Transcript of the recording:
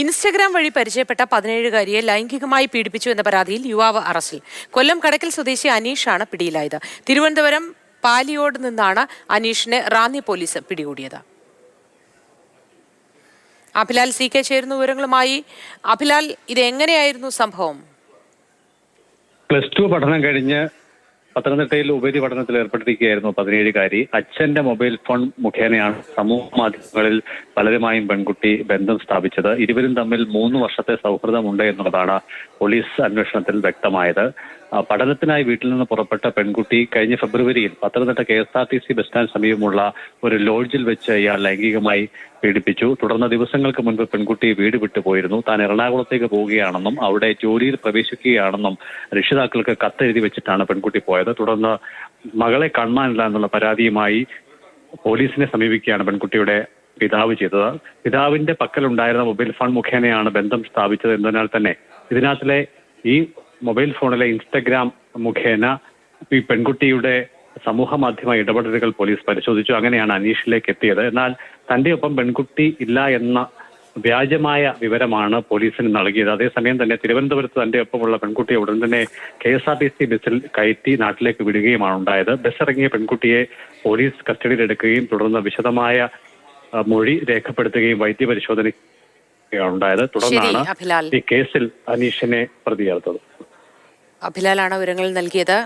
Instagram വഴി പരിചയപ്പെട്ട പതിനേഴുകാരിയെ ലൈംഗികമായി പീഡിപ്പിച്ചു എന്ന പരാതിയിൽ യുവാവ് അറസ്റ്റിൽ. കൊല്ലം കടക്കൽ സ്വദേശി അനീഷാണ് പിടിയിലായത്. തിരുവനന്തപുരം പാലിയോട് നിന്നാണ് അനീഷിനെ റാന്നി പോലീസ് പിടികൂടിയത്. അഭിലാൽ സി കെ ചേരുന്ന വിവരങ്ങളുമായി. അഭിലാൽ ഇത് എങ്ങനെയായിരുന്നു സംഭവം? പ്ലസ് ടു പഠനം കഴിഞ്ഞ് പത്തനംതിട്ടയിൽ ഉപരി പഠനത്തിൽ ഏർപ്പെട്ടിരിക്കുകയായിരുന്നു പതിനേഴുകാരി. അച്ഛന്റെ മൊബൈൽ ഫോൺ മുഖേനയാണ് സമൂഹ മാധ്യമങ്ങളിൽ പലരുമായും പെൺകുട്ടി ബന്ധം സ്ഥാപിച്ചത്. ഇരുവരും തമ്മിൽ മൂന്ന് വർഷത്തെ സൗഹൃദമുണ്ട് എന്നുള്ളതാണ് പോലീസ് അന്വേഷണത്തിൽ വ്യക്തമായത്. പഠനത്തിനായി വീട്ടിൽ നിന്ന് പുറപ്പെട്ട പെൺകുട്ടി കഴിഞ്ഞ ഫെബ്രുവരിയിൽ Pathanamthitta K S R T C bus stand സമീപമുള്ള ഒരു ലോഡ്ജിൽ വെച്ച് ഇയാൾ ലൈംഗികമായി പീഡിപ്പിച്ചു. തുടർന്ന് ദിവസങ്ങൾക്ക് മുൻപ് പെൺകുട്ടി വീട് വിട്ടുപോയിരുന്നു താൻ എറണാകുളത്തേക്ക് പോവുകയാണെന്നും അവിടെ ജോലിയിൽ പ്രവേശിക്കുകയാണെന്നും രക്ഷിതാക്കൾക്ക് കത്തെഴുതി വെച്ചിട്ടാണ് പെൺകുട്ടി പോയത്. തുടർന്ന് മകളെ കാണാനില്ല എന്നുള്ള പരാതിയുമായി പോലീസിനെ സമീപിക്കുകയാണ് പെൺകുട്ടിയുടെ പിതാവ് ചെയ്തത്. പിതാവിന്റെ പക്കലുണ്ടായിരുന്ന മൊബൈൽ ഫോൺ മുഖേനയാണ് ബന്ധം സ്ഥാപിച്ചത് എന്നതിനാൽ തന്നെ ഇതിനകത്തിലെ ഈ മൊബൈൽ ഫോണിലെ ഇൻസ്റ്റഗ്രാം മുഖേന ഈ പെൺകുട്ടിയുടെ സമൂഹ മാധ്യമ ഇടപെടലുകൾ പോലീസ് പരിശോധിച്ചു. അങ്ങനെയാണ് അനീഷിലേക്ക് എത്തിയത്. എന്നാൽ തന്റെ ഒപ്പം പെൺകുട്ടി ഇല്ല എന്ന വ്യാജമായ വിവരമാണ് പോലീസിന് നൽകിയത്. അതേസമയം തന്നെ തിരുവനന്തപുരത്ത് തന്റെ ഒപ്പമുള്ള പെൺകുട്ടിയെ ഉടൻ തന്നെ K S R T C ബസ്സിൽ കയറ്റി നാട്ടിലേക്ക് വിടുകയുമാണ് ഉണ്ടായത്. ബസ് ഇറങ്ങിയ പെൺകുട്ടിയെ പോലീസ് കസ്റ്റഡിയിലെടുക്കുകയും തുടർന്ന് വിശദമായ മൊഴി രേഖപ്പെടുത്തുകയും വൈദ്യപരിശോധനയാണ് ഉണ്ടായത്. തുടർന്നാണ് ഈ കേസിൽ അനീഷിനെ പ്രതി ചേർത്തത് അഭിലാലാണ് വിവരങ്ങൾ നൽകിയത്.